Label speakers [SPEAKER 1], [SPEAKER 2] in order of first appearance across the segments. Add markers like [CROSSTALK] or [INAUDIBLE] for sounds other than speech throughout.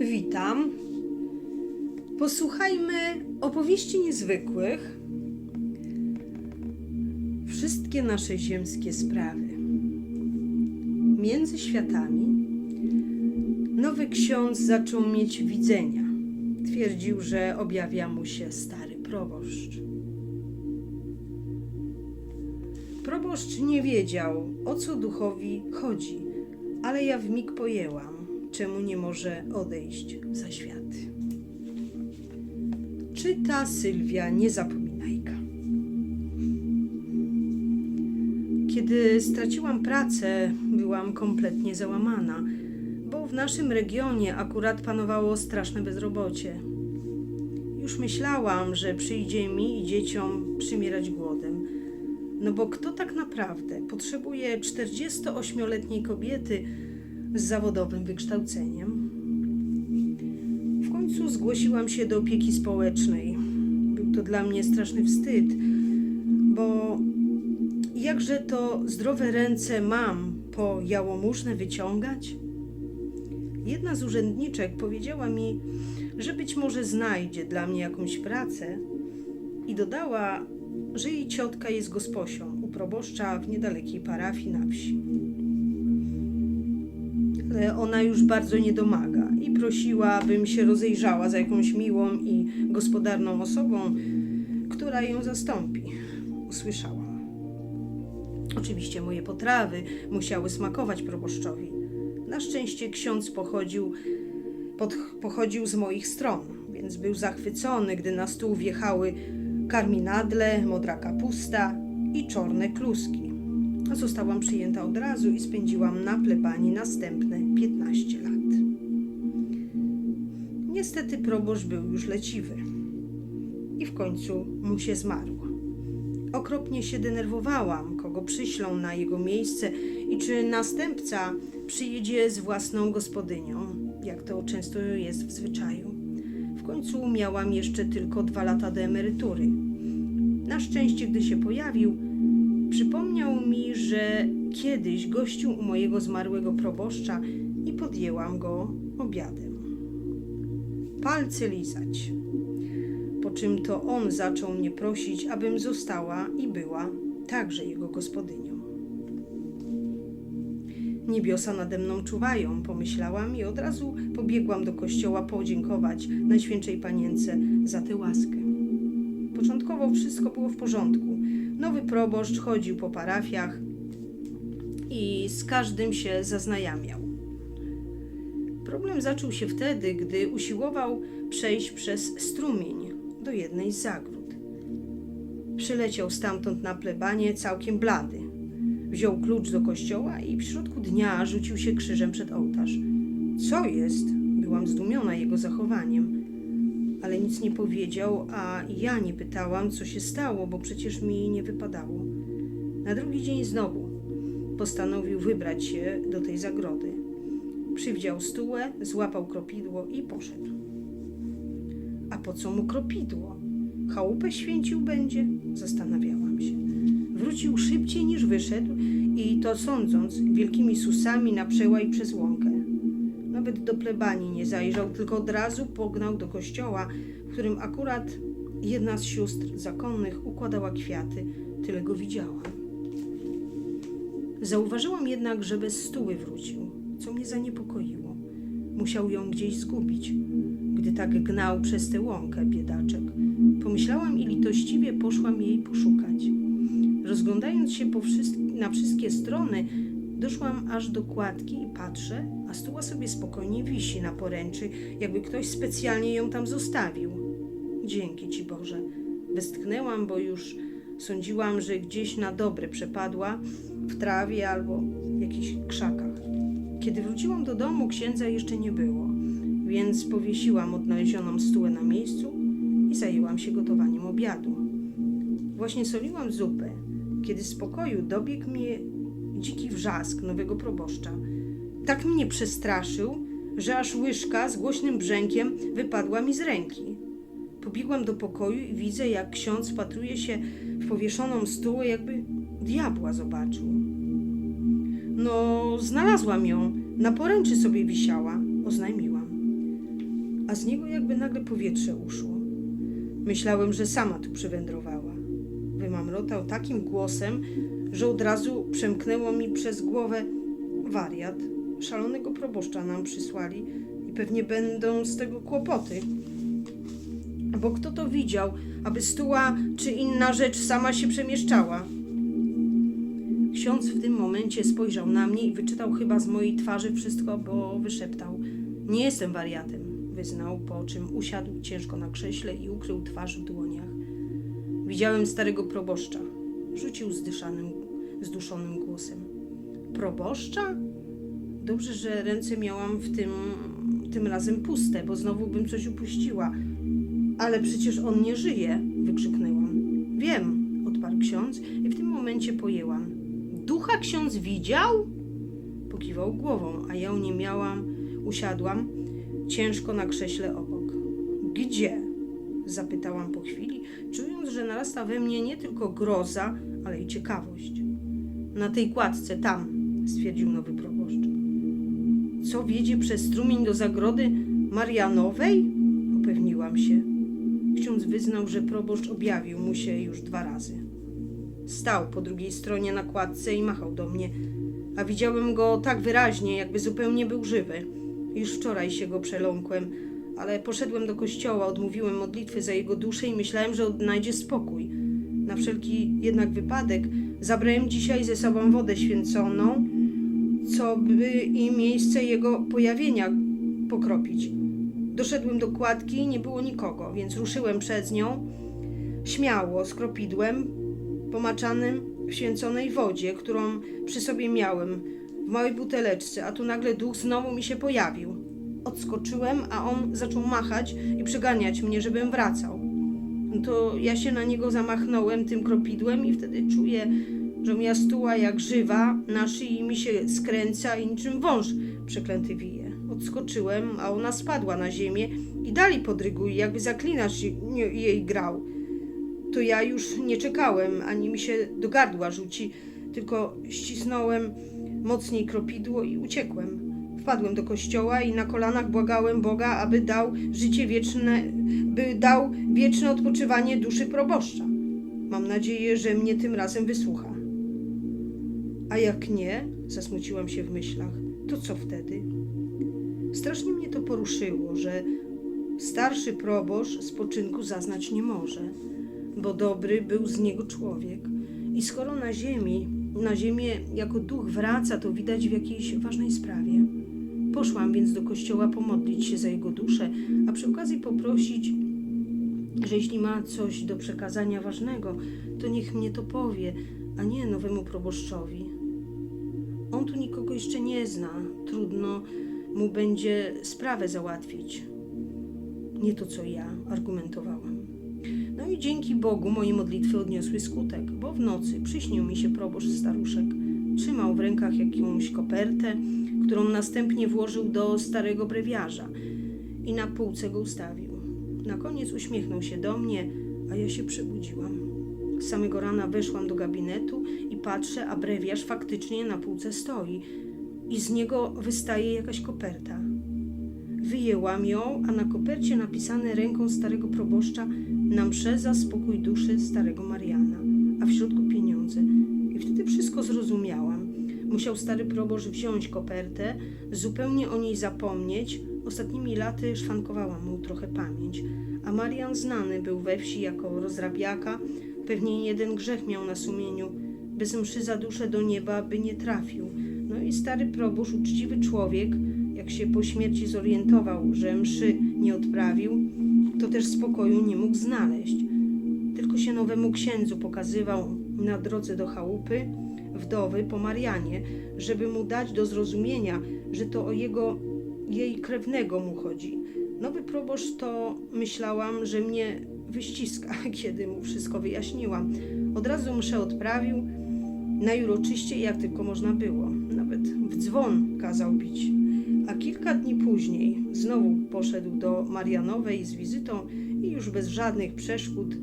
[SPEAKER 1] Witam. Posłuchajmy opowieści niezwykłych. Wszystkie nasze ziemskie sprawy. Między światami nowy ksiądz zaczął mieć widzenia. Twierdził, że objawia mu się stary proboszcz. Proboszcz nie wiedział, o co duchowi chodzi, ale ja w mig pojęłam, czemu nie może odejść za świat. Czyta Sylwia Niezapominajka. Kiedy straciłam pracę, byłam kompletnie załamana, bo w naszym regionie akurat panowało straszne bezrobocie. Już myślałam, że przyjdzie mi i dzieciom przymierać głodem. No bo kto tak naprawdę potrzebuje 48-letniej kobiety z zawodowym wykształceniem? W końcu zgłosiłam się do opieki społecznej. Był to dla mnie straszny wstyd, bo jakże to zdrowe ręce mam po jałmużnę wyciągać? Jedna z urzędniczek powiedziała mi, że być może znajdzie dla mnie jakąś pracę i dodała, że jej ciotka jest gosposią u proboszcza w niedalekiej parafii na wsi. Ale ona już bardzo nie domaga i prosiła, abym się rozejrzała za jakąś miłą i gospodarną osobą, która ją zastąpi. Usłyszałam. Oczywiście moje potrawy musiały smakować proboszczowi. Na szczęście ksiądz pochodził, pod, pochodził z moich stron, więc był zachwycony, gdy na stół wjechały karminadle, modra kapusta i czarne kluski. Zostałam przyjęta od razu i spędziłam na plebanii następne 15 lat. Niestety proboszcz był już leciwy i w końcu mu się zmarł. Okropnie się denerwowałam, kogo przyślą na jego miejsce i czy następca przyjedzie z własną gospodynią, jak to często jest w zwyczaju. W końcu miałam jeszcze tylko dwa lata do emerytury. Na szczęście, gdy się pojawił, że kiedyś gościł u mojego zmarłego proboszcza i podjęłam go obiadem. Palce lizać. Po czym to on zaczął mnie prosić, abym została i była także jego gospodynią. Niebiosa nade mną czuwają, pomyślałam i od razu pobiegłam do kościoła podziękować Najświętszej Panience za tę łaskę. Początkowo wszystko było w porządku. Nowy proboszcz chodził po parafiach i z każdym się zaznajamiał. Problem zaczął się wtedy, gdy usiłował przejść przez strumień do jednej z zagród. Przyleciał stamtąd na plebanie całkiem blady. Wziął klucz do kościoła i w środku dnia rzucił się krzyżem przed ołtarz. Co jest? Byłam zdumiona jego zachowaniem, ale nic nie powiedział, a ja nie pytałam, co się stało, bo przecież mi nie wypadało. Na drugi dzień znowu postanowił wybrać się do tej zagrody. Przywdział stułę, złapał kropidło i poszedł. A po co mu kropidło? Chałupę święcił będzie? Zastanawiałam się. Wrócił szybciej niż wyszedł i to sądząc wielkimi susami na przełaj przez łąkę. Nawet do plebanii nie zajrzał, tylko od razu pognał do kościoła, w którym akurat jedna z sióstr zakonnych układała kwiaty. Tyle go widziałam. Zauważyłam jednak, że bez stuły wrócił, co mnie zaniepokoiło. Musiał ją gdzieś zgubić, gdy tak gnał przez tę łąkę, biedaczek. Pomyślałam i litościwie poszłam jej poszukać. Rozglądając się po wszystk- na wszystkie strony, doszłam aż do kładki i patrzę, a stuła sobie spokojnie wisi na poręczy, jakby ktoś specjalnie ją tam zostawił. Dzięki Ci Boże. Westchnęłam, bo już sądziłam, że gdzieś na dobre przepadła w trawie albo w jakichś krzakach. Kiedy wróciłam do domu, księdza jeszcze nie było, więc powiesiłam odnalezioną stułę na miejscu i zajęłam się gotowaniem obiadu. Właśnie soliłam zupę, kiedy z pokoju dobiegł mnie dziki wrzask nowego proboszcza. Tak mnie przestraszył, że aż łyżka z głośnym brzękiem wypadła mi z ręki. Pobiegłam do pokoju i widzę, jak ksiądz patruje się w powieszoną stułę, jakby diabła zobaczył. No, znalazłam ją. Na poręczy sobie wisiała, oznajmiłam. a z niego jakby nagle powietrze uszło. Myślałem, że sama tu przywędrowała. Wymamrotał takim głosem, że od razu przemknęło mi przez głowę wariat. Szalonego proboszcza nam przysłali i pewnie będą z tego kłopoty. Bo kto to widział, aby stuła czy inna rzecz sama się przemieszczała? Ksiądz w tym momencie spojrzał na mnie i wyczytał chyba z mojej twarzy wszystko, bo wyszeptał: Nie jestem wariatem, wyznał, po czym usiadł ciężko na krześle i ukrył twarz w dłoniach. Widziałem starego proboszcza. Rzucił zdyszanym, zduszonym głosem. Proboszcza? Dobrze, że ręce miałam w tym, tym razem puste, bo znowu bym coś upuściła. Ale przecież on nie żyje, wykrzyknęłam. Wiem, odparł ksiądz i w tym momencie pojęłam. Ducha ksiądz widział? Pokiwał głową, a ja nie miałam. Usiadłam ciężko na krześle obok. Gdzie? Zapytałam po chwili, czując, że narasta we mnie nie tylko groza, ale i ciekawość. Na tej kładce, tam, stwierdził nowy proboszcz. Co wiedzie przez strumień do zagrody Marianowej? Upewniłam się. Ksiądz wyznał, że proboszcz objawił mu się już dwa razy. Stał po drugiej stronie na kładce i machał do mnie, a widziałem go tak wyraźnie, jakby zupełnie był żywy. Już wczoraj się go przeląkłem, ale poszedłem do kościoła, odmówiłem modlitwy za jego duszę i myślałem, że odnajdzie spokój. Na wszelki jednak wypadek zabrałem dzisiaj ze sobą wodę święconą, co by i miejsce jego pojawienia pokropić. Doszedłem do kładki i nie było nikogo, więc ruszyłem przez nią śmiało, z kropidłem pomaczanym w święconej wodzie, którą przy sobie miałem w małej buteleczce, a tu nagle duch znowu mi się pojawił. Odskoczyłem, a on zaczął machać i przyganiać mnie, żebym wracał. To ja się na niego zamachnąłem tym kropidłem i wtedy czuję, że moja stuła jak żywa, na szyi mi się skręca i niczym wąż przeklęty wije. Odskoczyłem, a ona spadła na ziemię i dalej podryguje, jakby zaklinacz jej grał. To ja już nie czekałem, ani mi się do gardła rzuci, tylko ścisnąłem mocniej kropidło i uciekłem. Wpadłem do kościoła i na kolanach błagałem Boga, aby dał życie wieczne, by dał wieczne odpoczywanie duszy proboszcza. Mam nadzieję, że mnie tym razem wysłucha. A jak nie, zasmuciłam się w myślach, to co wtedy? Strasznie mnie to poruszyło, że starszy proboszcz spoczynku zaznać nie może, bo dobry był z niego człowiek. I skoro na ziemi, na ziemię jako duch wraca, to widać w jakiejś ważnej sprawie. Poszłam więc do kościoła pomodlić się za jego duszę, a przy okazji poprosić, że jeśli ma coś do przekazania ważnego, to niech mnie to powie, a nie nowemu proboszczowi. On tu nikogo jeszcze nie zna, trudno mu będzie sprawę załatwić. Nie to co ja, argumentowałam. No i dzięki Bogu moje modlitwy odniosły skutek, bo w nocy przyśnił mi się proboszcz staruszek. Trzymał w rękach jakąś kopertę, którą następnie włożył do starego brewiarza i na półce go ustawił. Na koniec uśmiechnął się do mnie, a ja się przebudziłam. Z samego rana weszłam do gabinetu i patrzę, a brewiarz faktycznie na półce stoi i z niego wystaje jakaś koperta. Wyjęłam ją, a na kopercie napisane ręką starego proboszcza na mszę za spokój duszy starego Mariana, a w środku pieniądze. Wtedy wszystko zrozumiałam. Musiał stary proboszcz wziąć kopertę, zupełnie o niej zapomnieć. Ostatnimi laty szwankowała mu trochę pamięć, a Marian znany był we wsi jako rozrabiaka, pewnie jeden grzech miał na sumieniu. Bez mszy za duszę do nieba by nie trafił. No i stary proboszcz, uczciwy człowiek, jak się po śmierci zorientował, że mszy nie odprawił, to też spokoju nie mógł znaleźć. Tylko się nowemu księdzu pokazywał na drodze do chałupy wdowy po Marianie, żeby mu dać do zrozumienia, że to o jego, jej krewnego mu chodzi. Nowy proboszcz to myślałam, że mnie wyściska, [LAUGHS] kiedy mu wszystko wyjaśniłam. Od razu mszę odprawił, najuroczyście jak tylko można było. Nawet w dzwon kazał bić. A kilka dni później znowu poszedł do Marianowej z wizytą i już bez żadnych przeszkód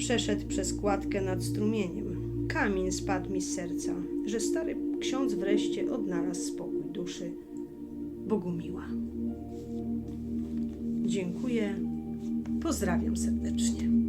[SPEAKER 1] przeszedł przez kładkę nad strumieniem. Kamień spadł mi z serca, że stary ksiądz wreszcie odnalazł spokój duszy. Bogumiła. dziękuję. Pozdrawiam serdecznie.